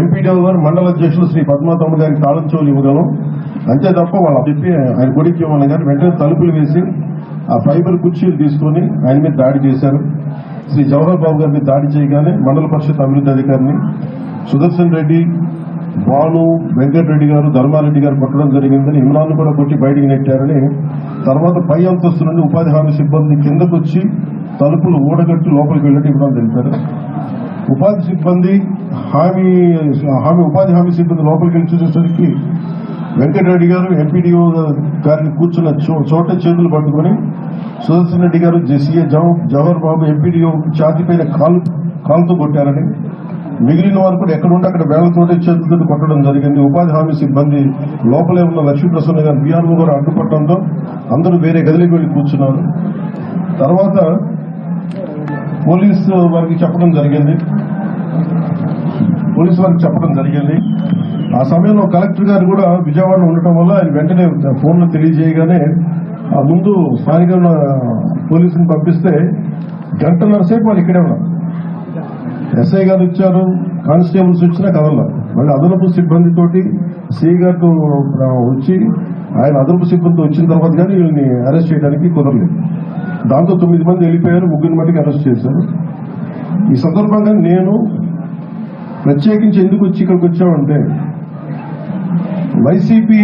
MPDO గారు మండల అధ్యక్షులు శ్రీ పద్మాతమ్మ గారికి తాళం చెవులు ఇవ్వగలం. అంతే తప్ప వాళ్ళు చెప్పి ఆయన కొడుకు ఇవ్వమని కానీ వెంటనే తలుపులు వేసి ఆ ఫైబర్ కుర్చీలు తీసుకొని ఆయన మీద దాడి చేశారు. శ్రీ జవహర్ బాబు గారిని దాడి చేయగానే మండల పరిషత్ అభివృద్ధి అధికారిని సుదర్శన్ రెడ్డి భాను వెంకటరెడ్డి గారు ధర్మారెడ్డి గారు కొట్టడం జరిగిందని ఇమ్రాన్ కూడా కొట్టి బయటికి నెట్టారని తర్వాత పై అంతస్తు నుండి ఉపాధి హామీ సిబ్బంది కిందకొచ్చి తలుపులు ఊడగట్టి లోపలికి వెళ్ళి ఇవ్వడం తెలిపారు ఉపాధి సిబ్బంది హామీ హామీ ఉపాధి హామీ సిబ్బంది లోపలికి వెళ్ళి చూసేసరికి వెంకటరెడ్డి గారు ఎంపీడీఓ గారిని కూర్చున్న చో- చోట చేతులు పట్టుకొని సుదర్శన్ రెడ్డి గారు జెసిఏ జవహర్ బాబు ఎంపీడీఓ ఛాతీ పైన కాలు కాలుతో కొట్టారని. మిగిలిన వారు కూడా ఎక్కడుంటే అక్కడ వేళ్ళతోటి చేతులతో కొట్టడం జరిగింది. ఉపాధి హామీ సిబ్బంది లోపలే ఉన్న లక్ష్మీప్రసన్న గారు బీఆర్ఓ గారు అడ్డుపట్టడంతో అందరూ వేరే గదిలోకి వెళ్ళి కూర్చున్నారు. తర్వాత పోలీసు వారికి చెప్పడం జరిగింది. పోలీసు వారికి చెప్పడం జరిగింది. ఆ సమయంలో కలెక్టర్ గారు కూడా విజయవాడలో ఉండటం వల్ల ఆయన వెంటనే ఫోన్లో తెలియజేయగానే ఆ ముందు స్థానిక పోలీసుని పంపిస్తే గంటన్నర సేపు వాళ్ళు ఇక్కడే ఉన్నారు. ఎస్ఐ గారు ఇచ్చారు కానిస్టేబుల్స్ వచ్చినా కదల మళ్ళీ అదనపు సిబ్బందితోటి సిఐ గారితో వచ్చి ఆయన అదనపు సిబ్బంది వచ్చిన తర్వాత కానీ వీళ్ళని అరెస్ట్ చేయడానికి కుదరలేదు. దాంతో తొమ్మిది మంది వెళ్ళిపోయారు ముగ్గురు మట్టికి అరెస్ట్ చేశారు. ఈ సందర్భంగా నేను ప్రత్యేకించి ఎందుకు వచ్చి ఇక్కడికి వచ్చామంటే వైసీపీ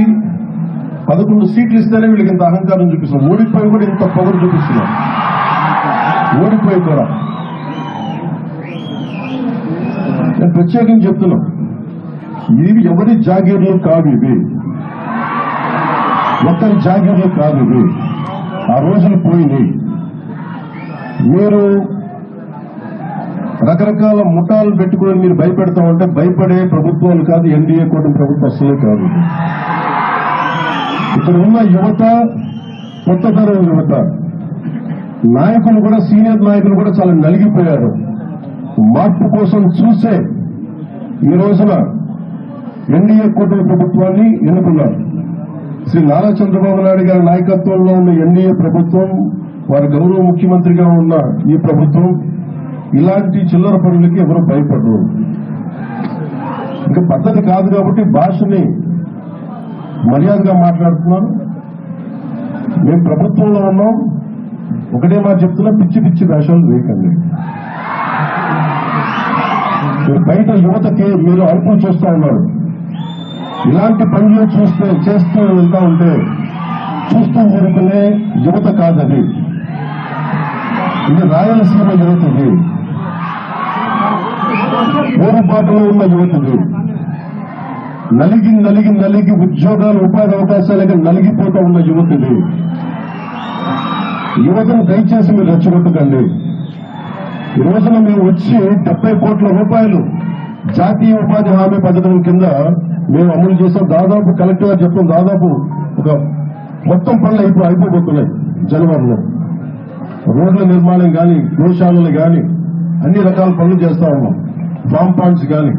పదకొండు సీట్లు ఇస్తేనే వీళ్ళకి ఇంత అహంకారం చూపిస్తున్నాం. ఓడిపోయి కూడా ఇంత పొగరు చూపిస్తున్నాం. ఓడిపోయి కూడా. నేను ప్రత్యేకించి చెప్తున్నా ఇవి ఎవరి జాగీర్లు కాదు ఇవి. ఒక్కరి జాగీర్లు కాదు ఇవి. ఆ రోజులు పోయినాయి. మీరు రకరకాల ముఠాలు పెట్టుకుని మీరు భయపెడతా ఉంటే భయపడే ప్రభుత్వాలు కాదు ఎన్డీఏ కూటమి ప్రభుత్వం అసలే కాదు. ఇక్కడ ఉన్న యువత కొత్త తరం యువత నాయకులు కూడా సీనియర్ నాయకులు కూడా చాలా నలిగిపోయారు. మార్పు కోసం చూసే ఈ రోజున ఎన్డీఏ కూటమి ప్రభుత్వాన్ని ఎన్నుకున్నారు. శ్రీ నారా చంద్రబాబు నాయుడు గారి నాయకత్వంలో ఉన్న ఎన్డీఏ ప్రభుత్వం వారి గౌరవ ముఖ్యమంత్రిగా ఉన్న ఈ ప్రభుత్వం ఇలాంటి చిల్లర పనులకి ఎవరు భయపడరు. ఇంకా పద్ధతి కాదు కాబట్టి భాషని మర్యాదగా మాట్లాడుతున్నాను. మేము ప్రభుత్వంలో ఉన్నాం. ఒకటే మాట చెప్తున్నా పిచ్చి పిచ్చి వేషాలు వేయకండి. మీరు బయట యువతకి మీరు అరుపులు చూస్తూ ఉన్నారు. ఇలాంటి పనులు చూస్తే చేస్తూ వెళ్తా ఉంటే చూస్తూ ఊరుకునే యువత కాదది. ఇది రాయలసీమ యువత ఇది. పోరుబాటులో ఉన్న యువత ఇది. నలిగి నలిగి నలిగి ఉద్యోగాలు ఉపాధి అవకాశాలుగా నలిగిపోతూ ఉన్న యువత ఇది. యువతను దయచేసి మీరు రెచ్చగొట్టకండి. ఈ రోజున మేము వచ్చి డెబ్బై కోట్ల రూపాయలు జాతీయ ఉపాధి హామీ పథకం కింద మేము అమలు చేసాం. దాదాపు కలెక్టర్ గారు చెప్పాం దాదాపు ఒక మొత్తం పనులు అయిపో అయిపోబోతున్నాయి జనవరిలో. రోడ్ల నిర్మాణం కానీ గోశాలలు కానీ అన్ని రకాల పనులు చేస్తా ఉన్నాం. ఫామ్ పాయింట్స్ కానీ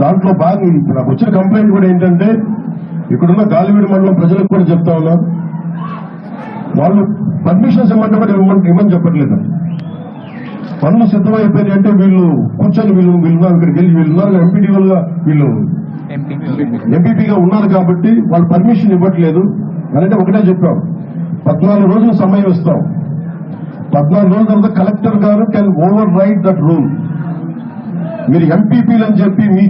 దాంట్లో బాగా ఇప్పుడు నాకు వచ్చిన కంప్లైంట్ కూడా ఏంటంటే ఇక్కడున్న గాలివీడి మండలం ప్రజలకు కూడా చెప్తా ఉన్నారు వాళ్ళు పర్మిషన్స్ ఇవ్వమంటే కూడా ఇవ్వమని ఇవ్వమని చెప్పట్లేదు. పనులు సిద్ధమైపోయినాయి అంటే వీళ్ళు కూర్చొని వీళ్ళు వీళ్ళు ఇక్కడికి వెళ్ళి వీళ్ళు ఉన్నారు. ఎంపీడీఓలుగా వీళ్ళు ఎంపీపీగా ఉన్నారు కాబట్టి వాళ్ళు పర్మిషన్ ఇవ్వట్లేదు. అంటే ఒకటే చెప్పాం. పద్నాలుగు రోజులు సమయం ఇస్తాం. పద్నాలుగు రోజుల తర్వాత కలెక్టర్ గారు can override that rule మీరు ఎంపీపీలు అని చెప్పి మీ